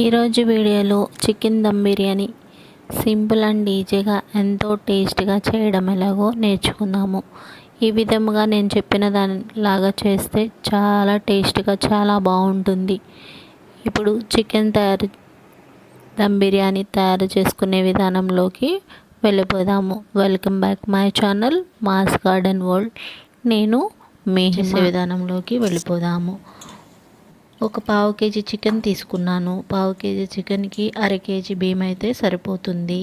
ఈరోజు వీడియోలో chicken dum biryani simple and ఈజీగా ఎంతో టేస్ట్గా చేయడం ఎలాగో నేర్చుకుందాము. ఈ విధముగా నేను చెప్పిన దానిలాగా చేస్తే చాలా టేస్ట్గా చాలా బాగుంటుంది. ఇప్పుడు చికెన్ తయారు దమ్ బిర్యానీ తయారు చేసుకునే విధానంలోకి వెళ్ళిపోదాము. Welcome back my channel mass garden world. నేను మీ చేసే విధానంలోకి వెళ్ళిపోదాము. ఒక పావు కేజీ చికెన్ తీసుకున్నాను. పావు కేజీ చికెన్కి అర కేజీ బియ్యం అయితే సరిపోతుంది.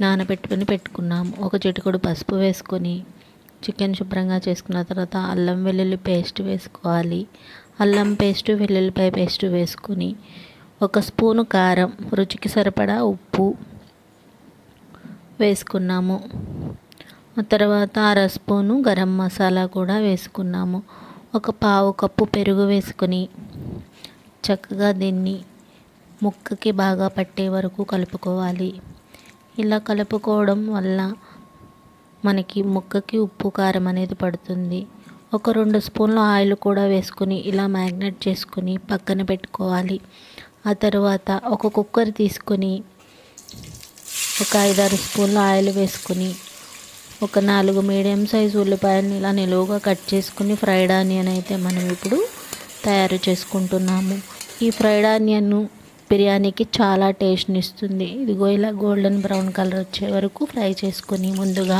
నానబెట్టుకొని పెట్టుకున్నాము ఒక చిటికొడు పసుపు వేసుకొని చికెన్ శుభ్రంగా చేసుకున్న తర్వాత అల్లం వెల్లుల్లి పేస్ట్ వేసుకోవాలి. అల్లం పేస్ట్ వెల్లుల్లిపాయ పేస్ట్ వేసుకొని ఒక స్పూను కారం రుచికి సరిపడా ఉప్పు వేసుకున్నాము. ఆ తర్వాత అర స్పూను గరం మసాలా కూడా వేసుకున్నాము. ఒక పావు కప్పు పెరుగు వేసుకొని చక్కగా దీన్ని ముక్కకి బాగా పట్టే వరకు కలుపుకోవాలి. ఇలా కలుపుకోవడం వల్ల మనకి ముక్కకి ఉప్పు కారం అనేది పడుతుంది. ఒక రెండు స్పూన్ల ఆయిల్ కూడా వేసుకుని ఇలా మ్యాగ్నెట్ చేసుకొని పక్కన పెట్టుకోవాలి. ఆ తర్వాత ఒక కుక్కర్ తీసుకొని ఒక ఐదారు స్పూన్ల ఆయిల్ వేసుకొని ఒక నాలుగు మీడియం సైజు ఉల్లిపాయలను ఇలా నిలువుగా కట్ చేసుకుని ఫ్రైడ్ ఆనియన్ అయితే మనం ఇప్పుడు తయారు చేసుకుంటున్నాము. ఈ ఫ్రైడ్ ఆనియన్ బిర్యానీకి చాలా టేస్ట్ని ఇస్తుంది ఇదిగో ఇలా గోల్డెన్ బ్రౌన్ కలర్ వచ్చే వరకు ఫ్రై చేసుకొని ముందుగా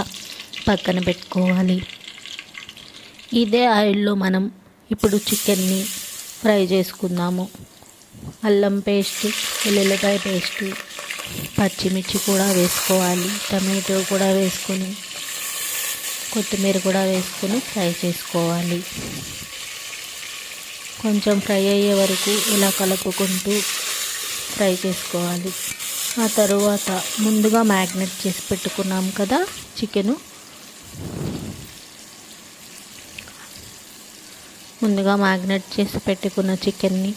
పక్కన పెట్టుకోవాలి. ఇదే ఆయిల్లో మనం ఇప్పుడు చికెన్ని ఫ్రై చేసుకుందాము. అల్లం పేస్ట్ వెల్లుల్లిపాయ పేస్ట్ పచ్చిమిర్చి కూడా వేసుకోవాలి. టమాటో కూడా వేసుకొని కొత్తిమీర కూడా వేసుకొని ఫ్రై చేసుకోవాలి. కొంచెం ఫ్రై అయ్యే వరకు ఇలా కలుపుకుంటూ ఫ్రై చేసుకోవాలి. ఆ తరువాత ముందుగా మ్యాగ్నెట్ చేసి పెట్టుకున్నాం కదా చికెను. ముందుగా మ్యాగ్నెట్ చేసి పెట్టుకున్న చికెన్ని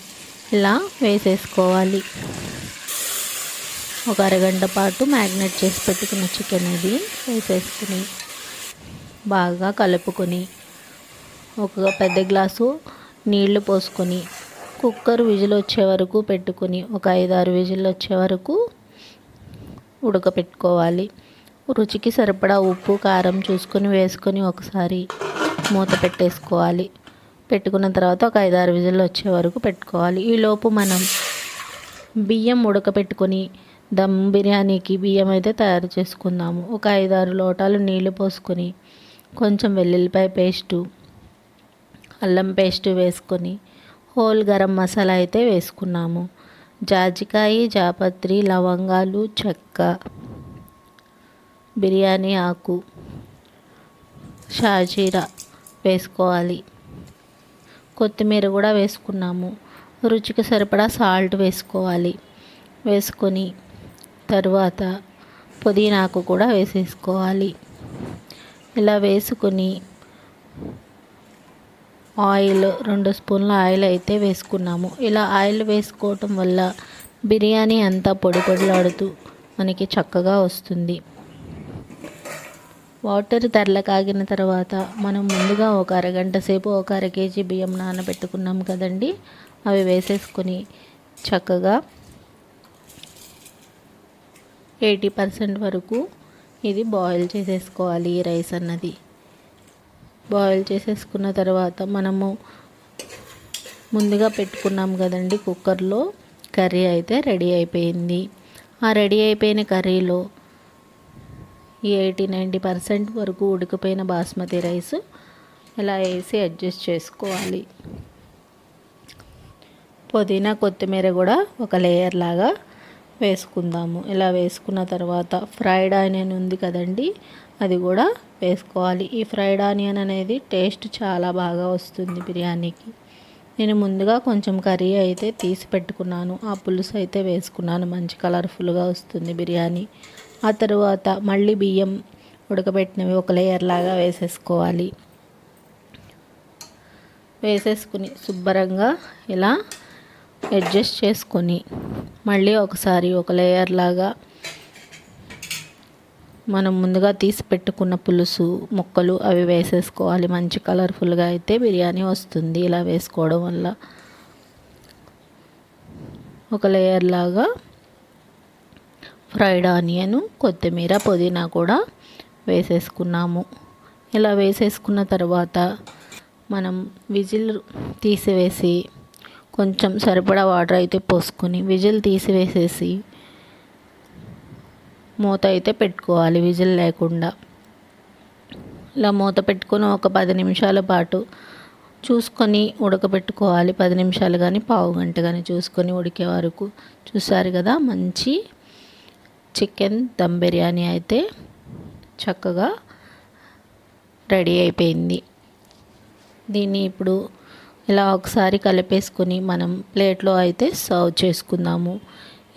ఇలా వేసేసుకోవాలి. ఒక అరగంట పాటు మ్యాగ్నెట్ చేసి పెట్టుకున్న చికెన్ అది వేసేసుకుని బాగా కలుపుకొని ఒక పెద్ద గ్లాసు నీళ్ళు పోసుకొని కుక్కర్ విజిల్ వచ్చే వరకు పెట్టుకొని ఒక ఐదారు విజిల్ వచ్చే వరకు ఉడకపెట్టుకోవాలి. రుచికి సరిపడా ఉప్పు కారం చూసుకొని వేసుకొని ఒకసారి మూత పెట్టేసుకోవాలి. పెట్టుకున్న తర్వాత ఒక ఐదారు విజిల్ వచ్చే వరకు పెట్టుకోవాలి. ఈలోపు మనం బియ్యం ఉడకపెట్టుకొని దమ్ బిర్యానీకి బియ్యం అయితే తయారు చేసుకుందాము. ఒక ఐదారు లోటాలు నీళ్ళు పోసుకొని కొంచెం వెల్లుల్లిపాయ పేస్టు అల్లం పేస్ట్ వేసుకొని హోల్ గరం మసాలా అయితే వేసుకున్నాము. జాజికాయ జాపత్రి లవంగాలు చెక్క బిర్యానీ ఆకు షాజీరా వేసుకోవాలి. కొత్తిమీర కూడా వేసుకున్నాము. రుచికి సరిపడా సాల్ట్ వేసుకోవాలి. వేసుకొని తరువాత పుదీనాకు కూడా వేసేసుకోవాలి. ఇలా వేసుకొని ఆయిల్ రెండు స్పూన్ల ఆయిల్ అయితే వేసుకున్నాము. ఇలా ఆయిల్ వేసుకోవటం వల్ల బిర్యానీ అంతా పొడి పొడిలాడుతూ మనకి చక్కగా వస్తుంది. వాటర్ తెరల కాగిన తర్వాత మనం ముందుగా ఒక అరగంట సేపు ఒక అర కేజీ బియ్యం నానబెట్టుకున్నాం కదండి. అవి వేసేసుకొని చక్కగా ఎయిటీ పర్సెంట్ వరకు ఇది బాయిల్ చేసేసుకోవాలి ఈ రైస్ అన్నది. బాయిల్ చేసేసుకున్న తర్వాత మనము ముందుగా పెట్టుకున్నాం కదండి కుక్కర్లో కర్రీ అయితే రెడీ అయిపోయింది. ఆ రెడీ అయిపోయిన కర్రీలో ఈ ఎయిటీ నైంటీ పర్సెంట్ వరకు ఉడికిపోయిన బాస్మతి రైస్ ఇలా వేసి అడ్జస్ట్ చేసుకోవాలి. పుదీనా కొత్తిమీర కూడా ఒక లేయర్ లాగా వేసుకుందాము. ఇలా వేసుకున్న తర్వాత ఫ్రైడ్ ఆనియన్ ఉంది కదండి అది కూడా వేసుకోవాలి. ఈ ఫ్రైడ్ ఆనియన్ అనేది టేస్ట్ చాలా బాగా వస్తుంది బిర్యానీకి. నేను ముందుగా కొంచెం కర్రీ అయితే తీసి పెట్టుకున్నాను. ఆ పులుసు అయితే వేసుకున్నాను. మంచి కలర్ఫుల్గా వస్తుంది బిర్యానీ. ఆ తర్వాత మళ్ళీ బియ్యం ఉడకబెట్టినవి ఒక లేయర్ లాగా వేసేసుకోవాలి. వేసేసుకుని శుభ్రంగా ఇలా అడ్జస్ట్ చేసుకొని మళ్ళీ ఒకసారి ఒక లేయర్ లాగా మనం ముందుగా తీసి పెట్టుకున్న పులుసు ముక్కలు అవి వేసేసుకోవాలి. మంచి కలర్ఫుల్గా అయితే బిర్యానీ వస్తుంది ఇలా వేసుకోవడం వల్ల. ఒక లేయర్ లాగా ఫ్రైడ్ ఆనియన్ కొత్తిమీర పుదీనా కూడా వేసేసుకున్నాము. ఇలా వేసేసుకున్న తర్వాత మనం విజిల్ తీసివేసి కొంచెం సరిపడా వాటర్ అయితే పోసుకొని విజిల్ తీసివేసేసి మూత అయితే పెట్టుకోవాలి విజిల్ లేకుండా. ఇలా మూత పెట్టుకొని ఒక పది నిమిషాల పాటు చూసుకొని ఉడకబెట్టుకోవాలి. పది నిమిషాలు కానీ పావు గంట కానీ చూసుకొని ఉడికే వరకు. చూసారు కదా మంచి చికెన్ దమ్ బిర్యానీ అయితే చక్కగా రెడీ అయిపోయింది. దీన్ని ఇప్పుడు ఇలా ఒకసారి కలిపేసుకొని మనం ప్లేట్లో అయితే సర్వ్ చేసుకుందాము.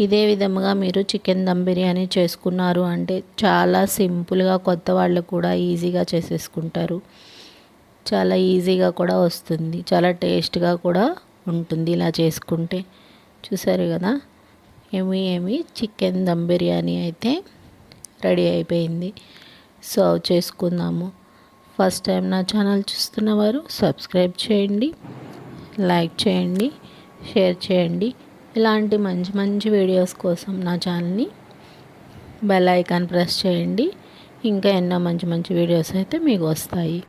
ఇదే విధముగా మీరు చికెన్ దమ్ బిర్యానీ చేసుకున్నారు అంటే చాలా సింపుల్గా కొత్త వాళ్ళు కూడా ఈజీగా చేసేసుకుంటారు. చాలా ఈజీగా కూడా వస్తుంది. చాలా టేస్ట్గా కూడా ఉంటుంది ఇలా చేసుకుంటే. చూసారు కదా? ఏమి ఏమి చికెన్ దమ్ బిర్యానీ అయితే రెడీ అయిపోయింది. సర్వ్ చేసుకుందాము. ఫస్ట్ టైం నా ఛానల్ చూస్తున్నవారు సబ్స్క్రైబ్ చేయండి లైక్ చేయండి షేర్ చేయండి. ఇలాంటి మంచి మంచి వీడియోస్ కోసం నా ఛానల్ని బెల్ ఐకాన్ ప్రెస్ చేయండి. ఇంకా ఎన్నో మంచి మంచి వీడియోస్ అయితే మీకు వస్తాయి.